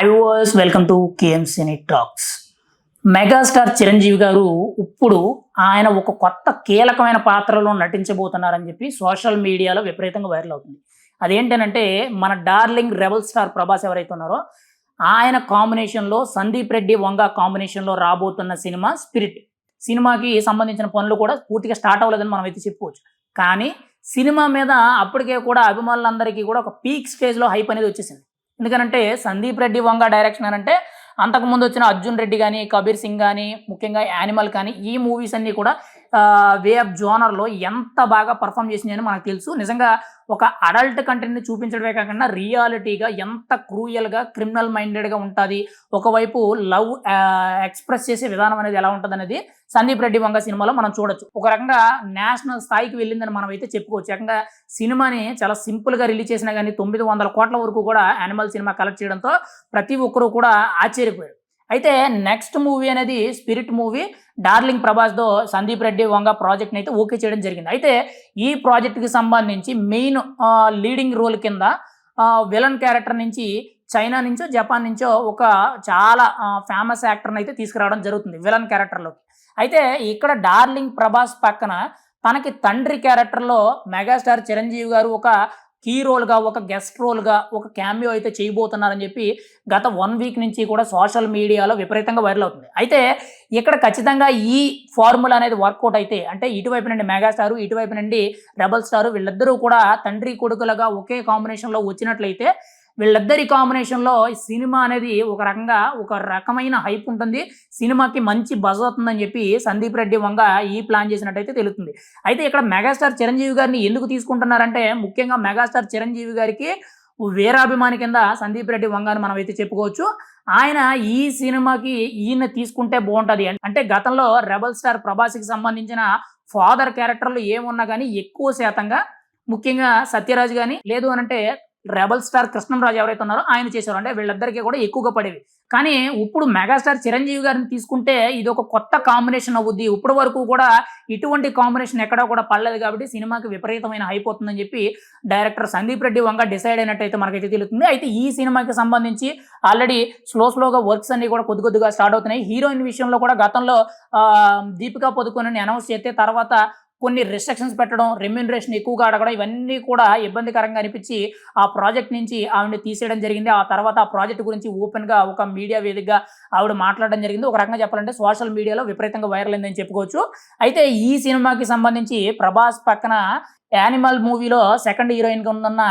Hi was welcome to KM cine talks megastar Chiranjeevi garu ఇప్పుడు ఆయన ఒక కొత్త కీలకమైన పాత్రలో నటించబోతున్నారని చెప్పి సోషల్ మీడియాలో విపరీతంగా వైరల్ అవుతుంది. అదేంటనంటే మన డార్లింగ్ రెబల్ స్టార్ ప్రభాస్ ఎవరైతే ఉన్నారో ఆయన కాంబినేషన్లో సందీప్ రెడ్డి వంగ కాంబినేషన్లో రాబోతున్న సినిమా స్పిరిట్ సినిమాకి సంబంధించిన పనులు కూడా పూర్తిగా స్టార్ట్ అవ్వలేదని మనం అయితే చెప్పుకోవచ్చు. కానీ సినిమా మీద అప్పటికే కూడా అభిమానులందరికీ కూడా ఒక పీక్ స్టేజ్లో హైప్ అనేది వచ్చేసింది. ఎందుకనంటే సందీప్ రెడ్డి వంగ డైరెక్షన్ అని అంటే అంతకుముందు వచ్చిన అర్జున్ రెడ్డి కానీ కబీర్ సింగ్ కానీ ముఖ్యంగా యానిమల్ కానీ ఈ మూవీస్ అన్నీ కూడా వే ఆఫ్ జోనర్లో ఎంత బాగా పర్ఫామ్ చేసినాయని మనకు తెలుసు. నిజంగా ఒక అడల్ట్ కంటెంట్ని చూపించడమే కాకుండా రియాలిటీగా ఎంత క్రూయల్గా క్రిమినల్ మైండెడ్గా ఉంటుంది. ఒకవైపు లవ్ ఎక్స్ప్రెస్ చేసే విధానం అనేది ఎలా ఉంటుంది అనేది సందీప్ రెడ్డి వంగ సినిమాలో మనం చూడొచ్చు. ఒక రకంగా నేషనల్ స్థాయికి వెళ్ళిందని మనం అయితే చెప్పుకోవచ్చు. ఏకంగా సినిమాని చాలా సింపుల్గా రిలీజ్ చేసినా కానీ తొమ్మిది వందల కోట్ల వరకు కూడా యానిమల్ సినిమా కలెక్ట్ చేయడంతో ప్రతి ఒక్కరూ కూడా ఆశ్చర్యపోయారు. అయితే నెక్స్ట్ మూవీ అనేది స్పిరిట్ మూవీ డార్లింగ్ ప్రభాస్తో సందీప్ రెడ్డి వంగ ప్రాజెక్ట్ని అయితే ఓకే చేయడం జరిగింది. అయితే ఈ ప్రాజెక్ట్కి సంబంధించి మెయిన్ లీడింగ్ రోల్ కింద విలన్ క్యారెక్టర్ నుంచి చైనా నుంచో జపాన్ నుంచో ఒక చాలా ఫేమస్ యాక్టర్ని అయితే తీసుకురావడం జరుగుతుంది విలన్ క్యారెక్టర్లోకి అయితే ఇక్కడ డార్లింగ్ ప్రభాస్ పక్కన తనకి తండ్రి క్యారెక్టర్లో మెగాస్టార్ చిరంజీవి గారు ఒక కీ రోల్గా ఒక గెస్ట్ రోల్గా ఒక క్యామియో అయితే చేయబోతున్నారని చెప్పి గత వన్ వీక్ నుంచి కూడా సోషల్ మీడియాలో విపరీతంగా వైరల్ అవుతుంది. అయితే ఇక్కడ ఖచ్చితంగా ఈ ఫార్ములా అనేది వర్కౌట్ అయితే అంటే ఇటువైపు నుండి మెగాస్టార్ ఇటువైపు నుండి రెబల్ స్టార్ వీళ్ళిద్దరూ కూడా తండ్రి కొడుకులుగా ఒకే కాంబినేషన్లో వచ్చినట్లయితే వీళ్ళిద్దరి కాంబినేషన్లో ఈ సినిమా అనేది ఒక రకంగా ఒక రకమైన హైప్ ఉంటుంది. సినిమాకి మంచి బజ్ అవుతుందని చెప్పి సందీప్ రెడ్డి వంగ ఈ ప్లాన్ చేసినట్టయితే తెలుస్తుంది. అయితే ఇక్కడ మెగాస్టార్ చిరంజీవి గారిని ఎందుకు తీసుకుంటున్నారంటే ముఖ్యంగా మెగాస్టార్ చిరంజీవి గారికి వీరాభిమాని కింద సందీప్ రెడ్డి వంగాని మనం అయితే చెప్పుకోవచ్చు. ఆయన ఈ సినిమాకి ఈయన తీసుకుంటే బాగుంటుంది. అంటే గతంలో రెబల్ స్టార్ ప్రభాస్కి సంబంధించిన ఫాదర్ క్యారెక్టర్లు ఏమున్నా కానీ ఎక్కువ శాతంగా ముఖ్యంగా సత్యరాజ్ కానీ లేదు అనంటే రెబల్ స్టార్ కృష్ణంరాజు ఎవరైతే ఉన్నారో ఆయన చేశారు అంటే వీళ్ళిద్దరికీ కూడా ఎక్కువగా పడేవి. కానీ ఇప్పుడు మెగాస్టార్ చిరంజీవి గారిని తీసుకుంటే ఇది ఒక కొత్త కాంబినేషన్ అవుద్ది. ఇప్పటి వరకు కూడా ఇటువంటి కాంబినేషన్ ఎక్కడా కూడా పడలేదు కాబట్టి సినిమాకి విపరీతమైన అయిపోతుందని చెప్పి డైరెక్టర్ సందీప్ రెడ్డి వంగ డిసైడ్ అయినట్టయితే మనకైతే తెలుస్తుంది. అయితే ఈ సినిమాకి సంబంధించి ఆల్రెడీ స్లో స్లోగా వర్క్స్ అన్ని కూడా కొద్ది కొద్దిగా స్టార్ట్ అవుతున్నాయి. హీరోయిన్ విషయంలో కూడా గతంలో దీపికా పదుకొని అనౌన్స్ చేస్తే తర్వాత కొన్ని రిస్ట్రిక్షన్స్ పెట్టడం రెమ్యూనరేషన్ ఎక్కువగా అడగడం ఇవన్నీ కూడా ఇబ్బందికరంగా అనిపించి ఆ ప్రాజెక్ట్ నుంచి ఆవిడని తీసేయడం జరిగింది. ఆ తర్వాత ఆ ప్రాజెక్ట్ గురించి ఓపెన్గా ఒక మీడియా వేదికగా ఆవిడ మాట్లాడడం జరిగింది. ఒక రకంగా చెప్పాలంటే సోషల్ మీడియాలో విపరీతంగా వైరల్ అయిందని చెప్పుకోవచ్చు. అయితే ఈ సినిమాకి సంబంధించి ప్రభాస్ పక్కన యానిమల్ మూవీలో సెకండ్ హీరోయిన్గా ఉందన్న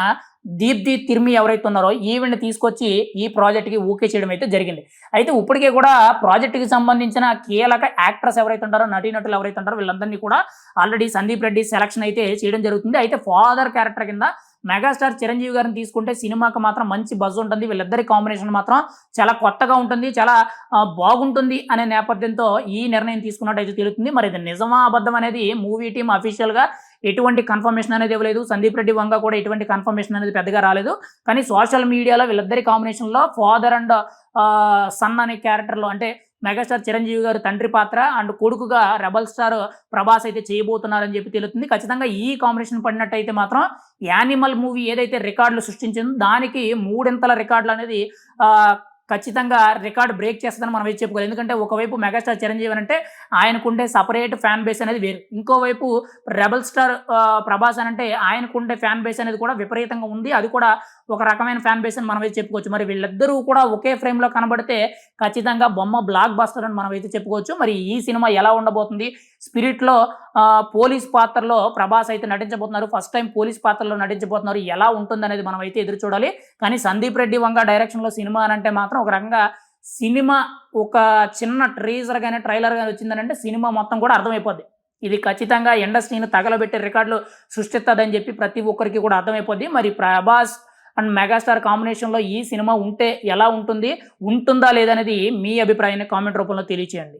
దీప్తి తిరిమి ఎవరైతే ఉన్నారో ఈవెంట్ తీసుకొచ్చి ఈ ప్రాజెక్ట్కి ఓకే చేయడం అయితే జరిగింది. అయితే ఇప్పటికే కూడా ప్రాజెక్ట్కి సంబంధించిన కీలక యాక్టర్స్ ఎవరైతే ఉంటారో నటీనటులు ఎవరైతే ఉంటారో వీళ్ళందరినీ కూడా ఆల్రెడీ సందీప్ రెడ్డి సెలక్షన్ అయితే చేయడం జరుగుతుంది. అయితే ఫాదర్ క్యారెక్టర్ కింద మెగాస్టార్ చిరంజీవి గారిని తీసుకుంటే సినిమాకి మాత్రం మంచి బజ్ ఉంటుంది. వీళ్ళిద్దరి కాంబినేషన్ మాత్రం చాలా కొత్తగా ఉంటుంది చాలా బాగుంటుంది అనే నేపథ్యంతో ఈ నిర్ణయం తీసుకున్నట్టయితే తెలుస్తుంది. మరి ఇది నిజమా అబద్ధం అనేది మూవీ టీం అఫీషియల్గా ఎటువంటి కన్ఫర్మేషన్ అనేది ఇవ్వలేదు. సందీప్ రెడ్డి వంగ కూడా ఎటువంటి కన్ఫర్మేషన్ అనేది పెద్దగా రాలేదు. కానీ సోషల్ మీడియాలో వీళ్ళిద్దరి కాంబినేషన్లో ఫాదర్ అండ్ సన్ అనే క్యారెక్టర్లో అంటే మెగాస్టార్ చిరంజీవి గారు తండ్రి పాత్ర అండ్ కొడుకుగా రెబల్ స్టార్ ప్రభాస్ అయితే చేయబోతున్నారని చెప్పి తెలుస్తుంది. ఖచ్చితంగా ఈ కాంబినేషన్ పడినట్టయితే మాత్రం యానిమల్ మూవీ ఏదైతే రికార్డులు సృష్టించిందో దానికి మూడింతల రికార్డులు అనేది ఖచ్చితంగా రికార్డ్ బ్రేక్ చేస్తుందని మనం అయితే చెప్పుకోవాలి? ఎందుకంటే ఒకవైపు మెగాస్టార్ చిరంజీవి అంటే ఆయనకుండే సపరేట్ ఫ్యాన్ బేస్ అనేది వేరు. ఇంకోవైపు రెబల్ స్టార్ ప్రభాస్ అని అంటే ఆయనకుండే ఫ్యాన్ బేస్ అనేది కూడా విపరీతంగా ఉంది. అది కూడా ఒక రకమైన ఫ్యాన్ బేస్ అని మనం అయితే చెప్పుకోవచ్చు. మరి వీళ్ళిద్దరూ కూడా ఒకే ఫ్రేమ్లో కనబడితే ఖచ్చితంగా బొమ్మ బ్లాక్ బస్టర్ అని మనం అయితే చెప్పుకోవచ్చు. మరి ఈ సినిమా ఎలా ఉండబోతుంది? స్పిరిట్లో పోలీస్ పాత్రలో ప్రభాస్ అయితే నటించబోతున్నారు. ఫస్ట్ టైం పోలీస్ పాత్రలో నటించబోతున్నారు. ఎలా ఉంటుందనేది మనం అయితే ఎదురు చూడాలి. కానీ సందీప్ రెడ్డి వంగ డైరెక్షన్లో సినిమా అంటే మాత్రం ఒక రకంగా సినిమా ఒక చిన్న ట్రీజర్ కానీ ట్రైలర్ కానీ వచ్చిందనంటే సినిమా మొత్తం కూడా అర్థమైపోద్ది. ఇది ఖచ్చితంగా ఇండస్ట్రీని తగలబెట్టే రికార్డులు సృష్టిస్తుందని చెప్పి ప్రతి ఒక్కరికి కూడా అర్థమైపోద్ది. మరి ప్రభాస్ అండ్ మెగాస్టార్ కాంబినేషన్లో ఈ సినిమా ఉంటే ఎలా ఉంటుంది? ఉంటుందా లేదనేది మీ అభిప్రాయాన్ని కామెంట్ రూపంలో తెలియచేయండి.